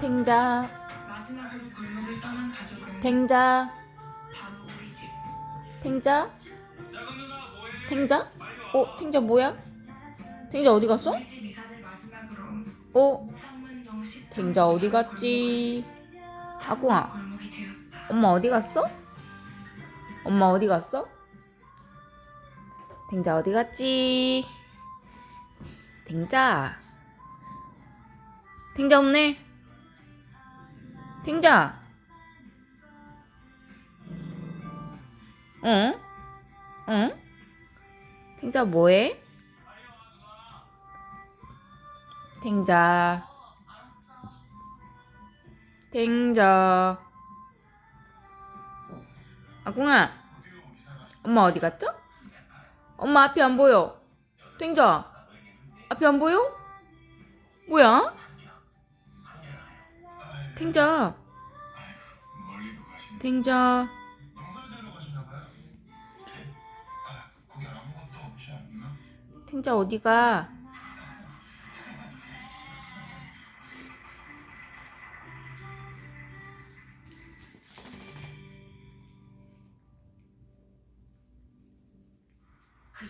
탱자, 탱자. 탱자, 탱자? 어, 탱자 뭐야? 탱자 어디 갔어? 어, 탱자 어디 갔지? 아궁아. 엄마 어디 갔어? 엄마 어디 갔어? 탱자 어디 갔지? 탱자. 탱자 없네. 탱자. 응? 응? 탱자 뭐해? 탱자. 탱자. 아궁아. 엄마 어디 갔죠? 엄마 앞이 안 보여. 탱자. 앞이 안 보여? 뭐야? 탱자. 탱자. 탱자 어디 가?